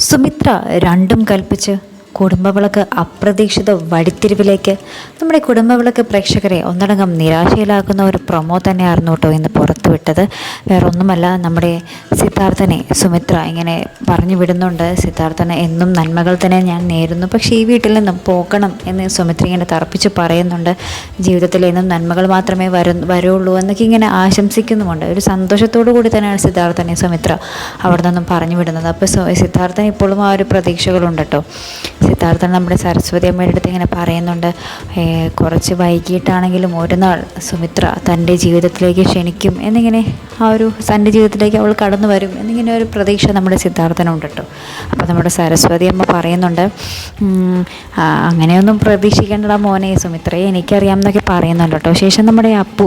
സുമിത്ര രണ്ടും കൽപ്പിച്ച് കുടുംബവിളക്ക് അപ്രതീക്ഷിത വഴിത്തിരിവിലേക്ക് നമ്മുടെ കുടുംബവിളക്ക് പ്രേക്ഷകരെ ഒന്നടങ്കം നിരാശയിലാക്കുന്ന ഒരു പ്രൊമോ തന്നെയായിരുന്നു കേട്ടോ ഇന്ന് പുറത്തുവിട്ടത്. വേറൊന്നുമല്ല നമ്മുടെ സിദ്ധാർത്ഥനെ സുമിത്ര ഇങ്ങനെ പറഞ്ഞു വിടുന്നുണ്ട്. സിദ്ധാർത്ഥനെ എന്നും നന്മകൾ തന്നെ ഞാൻ നേരുന്നു. പക്ഷേ ഈ വീട്ടിൽ നിന്നും പോകണം എന്ന് സുമിത്ര ഇങ്ങനെ തറപ്പിച്ച് പറയുന്നുണ്ട്. ജീവിതത്തിൽ എന്നും നന്മകൾ മാത്രമേ വരു വരുള്ളൂ എന്നൊക്കെ ഇങ്ങനെ ആശംസിക്കുന്നുമുണ്ട്. ഒരു സന്തോഷത്തോടു കൂടി തന്നെയാണ് സിദ്ധാർത്ഥനെ സുമിത്ര അവിടെ നിന്നും പറഞ്ഞു വിടുന്നത്. അപ്പോൾ സിദ്ധാർത്ഥൻ ഇപ്പോഴും ആ ഒരു പ്രതീക്ഷകളുണ്ട് കേട്ടോ. സിദ്ധാർത്ഥൻ നമ്മുടെ സരസ്വതി അമ്മയുടെ അടുത്ത് ഇങ്ങനെ പറയുന്നുണ്ട് "ഏ, കുറച്ച് വൈകിട്ടാണെങ്കിലും ഒരു നാൾ സുമിത്ര തന്റെ ജീവിതത്തിലേക്ക് ക്ഷണിക്കും എന്നിങ്ങനെ ആ ഒരു തന്റെ ജീവിതത്തിലേക്ക് അവൾ കടന്നു വരും എന്നിങ്ങനെ ഒരു പ്രതീക്ഷ നമ്മുടെ സിദ്ധാർത്ഥനുണ്ട് കേട്ടോ. അപ്പോൾ നമ്മുടെ സരസ്വതി അമ്മ പറയുന്നുണ്ട് "ഉം, ആ, അങ്ങനെയൊന്നും പ്രതീക്ഷിക്കേണ്ടടാ മോനെ സുമിത്രയെ എനിക്കറിയാം എന്നൊക്കെ പറയുന്നുണ്ട് കേട്ടോ. ശേഷം നമ്മുടെ അപ്പു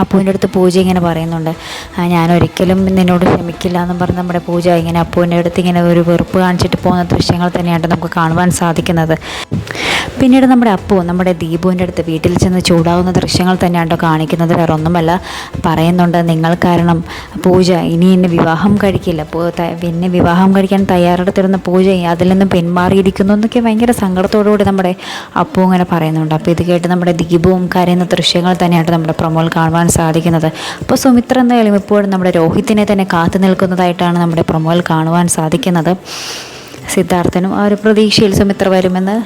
അപ്പുവിന്റെ അടുത്ത് പൂജ ഇങ്ങനെ പറയുന്നുണ്ട്. "ആ, ഞാൻ ഒരിക്കലും നിന്നോട് ക്ഷമിക്കില്ല എന്നും പറഞ്ഞ് നമ്മുടെ പൂജ ഇങ്ങനെ അപ്പുവിന്റെ അടുത്ത് ഇങ്ങനെ ഒരു വെറുപ്പ് കാണിച്ചിട്ട് പോകുന്ന ദൃശ്യങ്ങൾ തന്നെയാണ് നമുക്ക് കാണുവാൻ സാധിക്കുന്നത്. പിന്നീട് നമ്മുടെ അപ്പു നമ്മുടെ ദീപുവിന്റെ അടുത്ത് വീട്ടിൽ ചെന്ന് ചൂടാവുന്ന ദൃശ്യങ്ങൾ തന്നെയാണ് കാണിക്കുന്നത്. വേറെ ഒന്നുമല്ല പറയുന്നുണ്ട് നിങ്ങൾ കാരണം പൂജ ഇനി എന്നെ വിവാഹം കഴിക്കില്ല. പിന്നെ വിവാഹം കഴിക്കാൻ തയ്യാറെടുത്തിരുന്ന പൂജ അതിൽ നിന്ന് പിന്മാറിയിരിക്കുന്നു എന്നൊക്കെ ഭയങ്കര സങ്കടത്തോടുകൂടി നമ്മുടെ അപ്പു ഇങ്ങനെ പറയുന്നുണ്ട്. അപ്പോൾ ഇത് കേട്ട് നമ്മുടെ ദീപവും കരയുന്ന ദൃശ്യങ്ങൾ തന്നെയാണ് നമ്മുടെ പ്രൊമോൾ കാണുവാൻ സാധിക്കുന്നത്. അപ്പോൾ സുമിത്ര എന്തായാലും ഇപ്പോഴും നമ്മുടെ രോഹിത്തിനെ തന്നെ കാത്തു നിൽക്കുന്നതായിട്ടാണ് നമ്മുടെ പ്രൊമോയിൽ കാണുവാൻ സാധിക്കുന്നത്. സിദ്ധാർത്ഥനും ആ ഒരു പ്രതീക്ഷയിൽ സുമിത്ര വരുമെന്ന്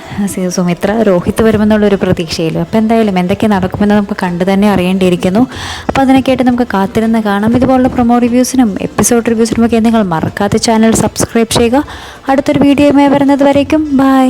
സുമിത്ര രോഹിത് വരുമെന്നുള്ളൊരു പ്രതീക്ഷയിൽ. അപ്പോൾ എന്തായാലും എന്തൊക്കെ നടക്കുമെന്ന് നമുക്ക് കണ്ടു തന്നെ അറിയേണ്ടിയിരിക്കുന്നു. അപ്പോൾ അതിനൊക്കെയായിട്ട് നമുക്ക് കാത്തിരുന്ന് കാണാം. ഇതുപോലുള്ള പ്രൊമോ റിവ്യൂസിനും എപ്പിസോഡ് റിവ്യൂസിനും ഒക്കെ നിങ്ങൾ മറക്കാത്ത ചാനൽ സബ്സ്ക്രൈബ് ചെയ്യുക. അടുത്തൊരു വീഡിയോയുമായി വരുന്നത് വരേക്കും. ബൈ.